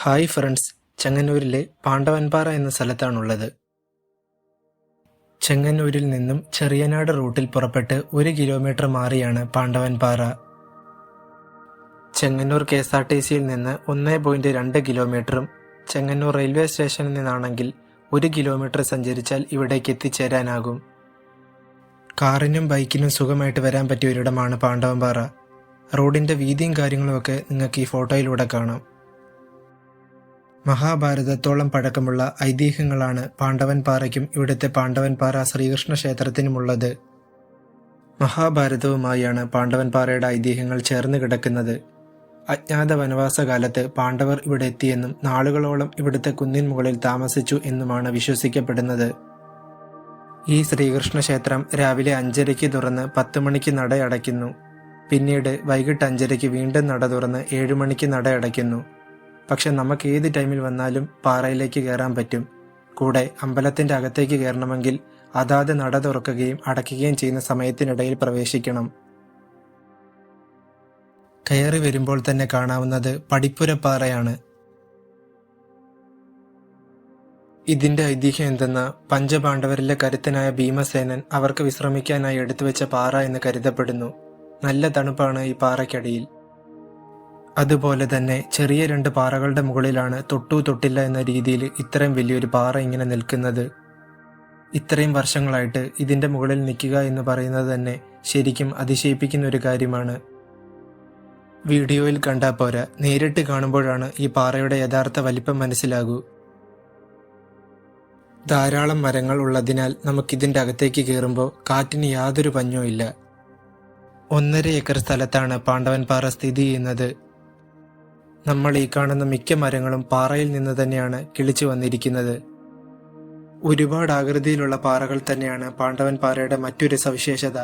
Hi friends. ചെങ്ങന്നൂരിലെ Pandavanpara എന്ന സ്ഥലത്താണുള്ളത്. ചെങ്ങന്നൂരിൽ നിന്നും ചെറിയനാട് റൂട്ടിൽ പുറപ്പെട്ട് ഒരു കിലോമീറ്റർ മാറിയാണ് Pandavanpara. Chengannur K S R T സിയിൽ നിന്ന് ഒന്ന് പോയിന്റ് രണ്ട് കിലോമീറ്ററും ചെങ്ങന്നൂർ റെയിൽവേ സ്റ്റേഷനിൽ നിന്നാണെങ്കിൽ ഒരു കിലോമീറ്റർ സഞ്ചരിച്ചാൽ ഇവിടേക്ക് എത്തിച്ചേരാനാകും. കാറിനും ബൈക്കിനും സുഖമായിട്ട് വരാൻ പറ്റിയ ഒരിടമാണ് പാണ്ഡവൻപാറ. റോഡിന്റെ വീതിയും കാര്യങ്ങളുമൊക്കെ നിങ്ങൾക്ക് ഈ ഫോട്ടോയിലൂടെ കാണാം. മഹാഭാരതത്തോളം പഴക്കമുള്ള ഐതിഹ്യങ്ങളാണ് പാണ്ഡവൻപാറയ്ക്കും ഇവിടുത്തെ പാണ്ഡവൻപാറ ശ്രീകൃഷ്ണ ക്ഷേത്രത്തിനുമുള്ളത്. മഹാഭാരതവുമായാണ് പാണ്ഡവൻപാറയുടെ ഐതിഹ്യങ്ങൾ ചേർന്ന് കിടക്കുന്നത്. അജ്ഞാത വനവാസ കാലത്ത് പാണ്ഡവർ ഇവിടെ എത്തിയെന്നും നാളുകളോളം ഇവിടുത്തെ കുന്നിൻ മുകളിൽ താമസിച്ചു എന്നുമാണ് വിശ്വസിക്കപ്പെടുന്നത്. ഈ ശ്രീകൃഷ്ണ ക്ഷേത്രം രാവിലെ അഞ്ചരയ്ക്ക് തുറന്ന് പത്ത് മണിക്ക് നട അടയ്ക്കുന്നു. പിന്നീട് വൈകിട്ട് അഞ്ചരയ്ക്ക് വീണ്ടും നട തുറന്ന് ഏഴു മണിക്ക് നട അടയ്ക്കുന്നു. പക്ഷെ നമുക്ക് ഏത് ടൈമിൽ വന്നാലും പാറയിലേക്ക് കയറാൻ പറ്റും. കൂടെ അമ്പലത്തിന്റെ അകത്തേക്ക് കയറണമെങ്കിൽ അതാത് നട തുറക്കുകയും അടയ്ക്കുകയും ചെയ്യുന്ന സമയത്തിനിടയിൽ പ്രവേശിക്കണം. കയറി വരുമ്പോൾ തന്നെ കാണാവുന്നത് പടിപ്പുരപ്പാറയാണ്. ഇതിന്റെ ഐതിഹ്യം എന്തെന്ന പഞ്ചപാണ്ഡവരിലെ കരുത്തനായ ഭീമസേനൻ അവർക്ക് വിശ്രമിക്കാനായി എടുത്തുവെച്ച പാറ എന്ന് കരുതപ്പെടുന്നു. നല്ല തണുപ്പാണ് ഈ പാറയ്ക്കടിയിൽ. അതുപോലെ തന്നെ ചെറിയ രണ്ട് പാറകളുടെ മുകളിലാണ് തൊട്ടു തൊട്ടില്ല എന്ന രീതിയിൽ ഇത്രയും വലിയൊരു പാറ ഇങ്ങനെ നിൽക്കുന്നത്. ഇത്രയും വർഷങ്ങളായിട്ട് ഇതിന്റെ മുകളിൽ നിൽക്കുക എന്ന് പറയുന്നത് തന്നെ ശരിക്കും അതിശയിപ്പിക്കുന്ന ഒരു കാര്യമാണ്. വീഡിയോയിൽ കണ്ടാൽ പോരാ നേരിട്ട് കാണുമ്പോഴാണ് ഈ പാറയുടെ യഥാർത്ഥ വലിപ്പം മനസ്സിലാകൂ. ധാരാളം മരങ്ങൾ ഉള്ളതിനാൽ നമുക്കിതിന്റെ അകത്തേക്ക് കയറുമ്പോൾ കാറ്റിന് യാതൊരു പഞ്ഞവും ഇല്ല ഒന്നര ഏക്കർ സ്ഥലത്താണ് പാണ്ഡവൻ പാറ സ്ഥിതി ചെയ്യുന്നത്. നമ്മൾ ഈ കാണുന്ന മിക്ക മരങ്ങളും പാറയിൽ നിന്ന് തന്നെയാണ് കിളിച്ചു വന്നിരിക്കുന്നത്. ഒരുപാട് ആകൃതിയിലുള്ള പാറകൾ തന്നെയാണ് പാണ്ഡവൻ പാറയുടെ മറ്റൊരു സവിശേഷത.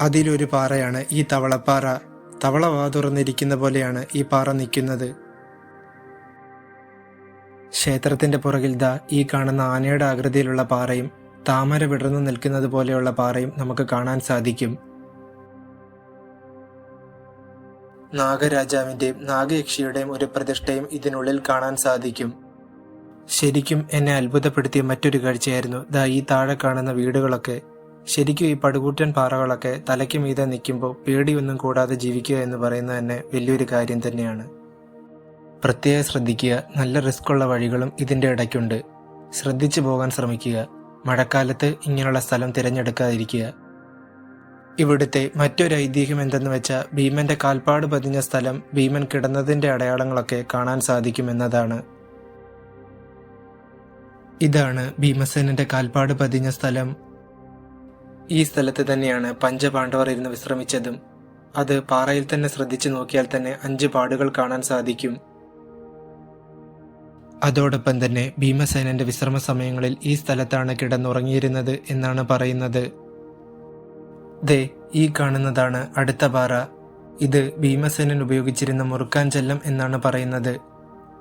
അതിലൊരു പാറയാണ് ഈ തവളപ്പാറ. തവള വാ തുറന്നിരിക്കുന്ന പോലെയാണ് ഈ പാറ നിൽക്കുന്നത്. ക്ഷേത്രത്തിന്റെ പുറകിൽ ദാ ഈ കാണുന്ന ആനയുടെ ആകൃതിയിലുള്ള പാറയും താമര വിടർന്നു നിൽക്കുന്നത് പോലെയുള്ള പാറയും നമുക്ക് കാണാൻ സാധിക്കും. നാഗരാജാവിന്റെയും നാഗയക്ഷിയുടെയും ഒരു പ്രതിഷ്ഠയും ഇതിനുള്ളിൽ കാണാൻ സാധിക്കും. ശരിക്കും എന്നെ അത്ഭുതപ്പെടുത്തിയ മറ്റൊരു കാഴ്ചയായിരുന്നു ദാ ഈ താഴെ കാണുന്ന വീടുകളൊക്കെ. ശരിക്കും ഈ പടുകൂറ്റൻ പാറകളൊക്കെ തലയ്ക്ക് മീതെ നിൽക്കുമ്പോൾ പേടിയൊന്നും കൂടാതെ ജീവിക്കുക എന്ന് പറയുന്നത് തന്നെ വലിയൊരു കാര്യം തന്നെയാണ്. പ്രത്യേകം ശ്രദ്ധിക്കുക നല്ല റിസ്ക് ഉള്ള വഴികളും ഇതിന്റെ ഇടയ്ക്കുണ്ട്. ശ്രദ്ധിച്ചു പോകാൻ ശ്രമിക്കുക മഴക്കാലത്ത് ഇങ്ങനെയുള്ള സ്ഥലം തിരഞ്ഞെടുക്കാതിരിക്കുക. ഇവിടുത്തെ മറ്റൊരു ഐതിഹ്യം എന്തെന്ന് വെച്ചാൽ ഭീമന്റെ കാൽപ്പാട് പതിഞ്ഞ സ്ഥലം ഭീമൻ കിടന്നതിന്റെ അടയാളങ്ങളൊക്കെ കാണാൻ സാധിക്കുമെന്നതാണ്. ഇതാണ് ഭീമസേനന്റെ കാൽപ്പാട് പതിഞ്ഞ സ്ഥലം. ഈ സ്ഥലത്ത് തന്നെയാണ് പഞ്ചപാണ്ഡവർ ഇരുന്ന് വിശ്രമിച്ചതും. അത് പാറയിൽ തന്നെ ശ്രദ്ധിച്ചു നോക്കിയാൽ തന്നെ അഞ്ച് പാടുകൾ കാണാൻ സാധിക്കും. അതോടൊപ്പം തന്നെ ഭീമസേനന്റെ വിശ്രമ സമയങ്ങളിൽ ഈ സ്ഥലത്താണ് കിടന്നുറങ്ങിയിരുന്നത് എന്നാണ് പറയുന്നത്. ദേ ഈ കാണുന്നതാണ് അടുത്ത പാറ. ഇത് ഭീമസേനൻ ഉപയോഗിച്ചിരുന്ന മുറുക്കാൻ ചെല്ലം എന്നാണ് പറയുന്നത്.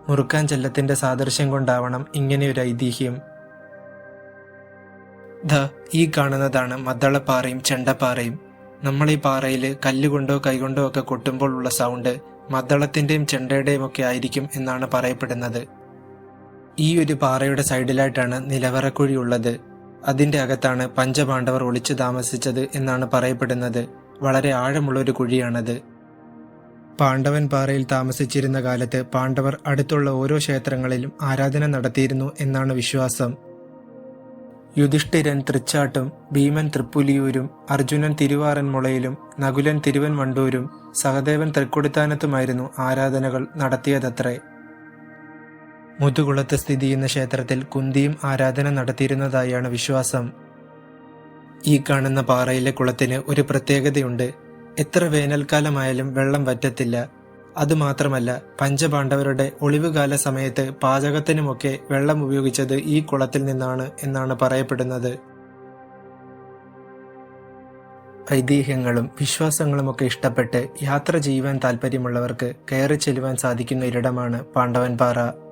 മുറുക്കാൻ ചെല്ലത്തിന്റെ സാദൃശ്യം കൊണ്ടാവണം ഇങ്ങനെയൊരു ഐതിഹ്യം. ദ ഈ കാണുന്നതാണ് മദ്ദളപ്പാറയും ചെണ്ടപ്പാറയും. നമ്മൾ ഈ പാറയിൽ കല്ലുകൊണ്ടോ കൈകൊണ്ടോ ഒക്കെ കൊട്ടുമ്പോൾ ഉള്ള സൗണ്ട് മദ്ദളത്തിന്റെയും ചെണ്ടയുടെയും ഒക്കെ ആയിരിക്കും എന്നാണ് പറയപ്പെടുന്നത്. ഈ ഒരു പാറയുടെ സൈഡിലായിട്ടാണ് നിലവറക്കുഴി ഉള്ളത്. അതിന്റെ അകത്താണ് പഞ്ചപാണ്ഡവർ ഒളിച്ചു താമസിച്ചത് എന്നാണ് പറയപ്പെടുന്നത്. വളരെ ആഴമുള്ള ഒരു കുഴിയാണത്. പാണ്ഡവൻ പാറയിൽ താമസിച്ചിരുന്ന കാലത്ത് പാണ്ഡവർ അടുത്തുള്ള ഓരോ ക്ഷേത്രങ്ങളിലും ആരാധന നടത്തിയിരുന്നു എന്നാണ് വിശ്വാസം. യുധിഷ്ഠിരൻ തൃച്ചാട്ടും ഭീമൻ തൃപ്പുലിയൂരും അർജുനൻ തിരുവാറന്മുളയിലും നകുലൻ തിരുവൻവണ്ടൂരും സഹദേവൻ തൃക്കൊടിത്താനത്തുമായിരുന്നു ആരാധനകൾ നടത്തിയതത്രേ. മുതുകുളത്ത് സ്ഥിതി ചെയ്യുന്ന ക്ഷേത്രത്തിൽ കുന്തിയും ആരാധന നടത്തിയിരുന്നതായാണ് വിശ്വാസം. ഈ കാണുന്ന പാറയിലെ കുളത്തിന് ഒരു പ്രത്യേകതയുണ്ട്. എത്ര വേനൽക്കാലമായാലും വെള്ളം വറ്റത്തില്ല. അതുമാത്രമല്ല പഞ്ചപാണ്ഡവരുടെ ഒളിവുകാല സമയത്ത് പാചകത്തിനുമൊക്കെ വെള്ളം ഉപയോഗിച്ചത് ഈ കുളത്തിൽ നിന്നാണ് എന്നാണ് പറയപ്പെടുന്നത്. ഐതിഹ്യങ്ങളും വിശ്വാസങ്ങളുമൊക്കെ ഇഷ്ടപ്പെട്ട് യാത്ര ചെയ്യുവാൻ താല്പര്യമുള്ളവർക്ക് കയറി ചെല്ലുവാൻ സാധിക്കുന്ന ഒരിടമാണ് പാണ്ഡവൻപാറ.